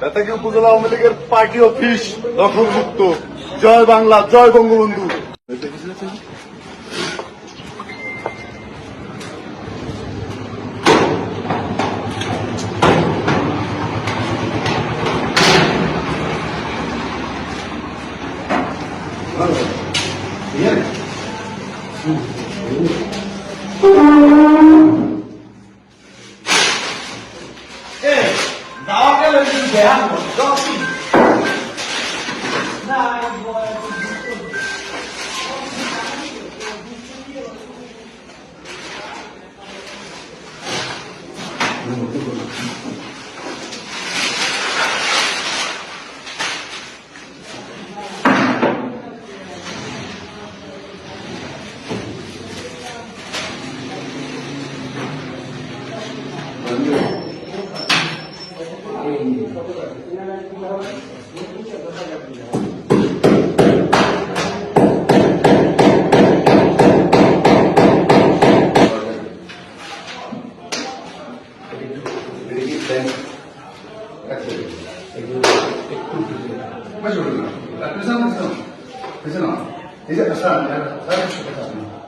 বেতাকি উপজেলা আওয়ামী লীগের party office দখলমুক্ত। জয় বাংলা জয় Bangabandhu. 나와 깨면 지금 대한 거죠? 나 이거 Thank you. Mas eu não, a pessoa não, a pessoa não, a pessoa não, a pessoa não,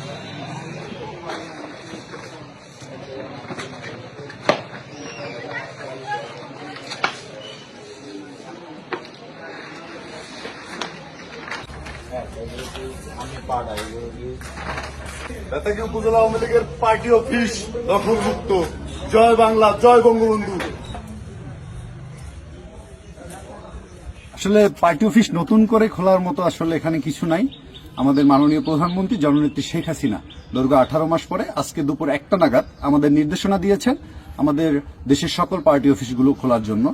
উপজেলা Awami party office জয় বাংলা, জয় বঙ্গবন্ধু। আসলে পার্টি অফিস নতুন করে খোলার মতো আসলে এখানে কিছু নাই। আমাদের মাননীয় প্রধানমন্ত্রী জননেত্রী শেখ হাসিনা দীর্ঘ আঠারো মাস পরে আজকে দুপুর একটা নাগাদ আমাদের নির্দেশনা দিয়েছেন আমাদের দেশের সকল পার্টি অফিসগুলো খোলার জন্য।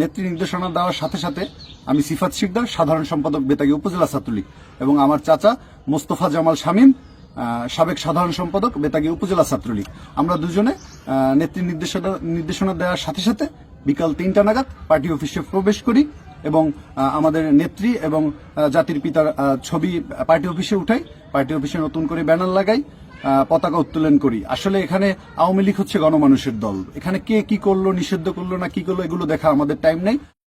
নেত্রী নির্দেশনা দেওয়ার সাথে সাথে আমি সিফাত শিকদার, সাধারণ সম্পাদক বেতাগী উপজেলা ছাত্রলীগ এবং আমার চাচা মোস্তফা জামাল শামীম সাবেক সাধারণ সম্পাদক বেতাগী উপজেলা ছাত্রলীগ। আমরা দুজনে নেত্রী নির্দেশনা নির্দেশনা দেওয়ার সাথে সাথে বিকাল তিনটা নাগাদ পার্টি অফিসে প্রবেশ করি এবং আমাদের নেত্রী এবং জাতির পিতার ছবি পার্টি অফিসে উঠাই। পার্টি অফিসে নতুন করে ব্যানার লাগাই। পতাকা উত্তোলন করি। আসলে এখানে আওয়ামী লীগ হচ্ছে গণমানুষের দল। এখানে কে কি করল, নিষিদ্ধ করল না কি করল, এগুলো দেখা আমাদের টাইম নেই।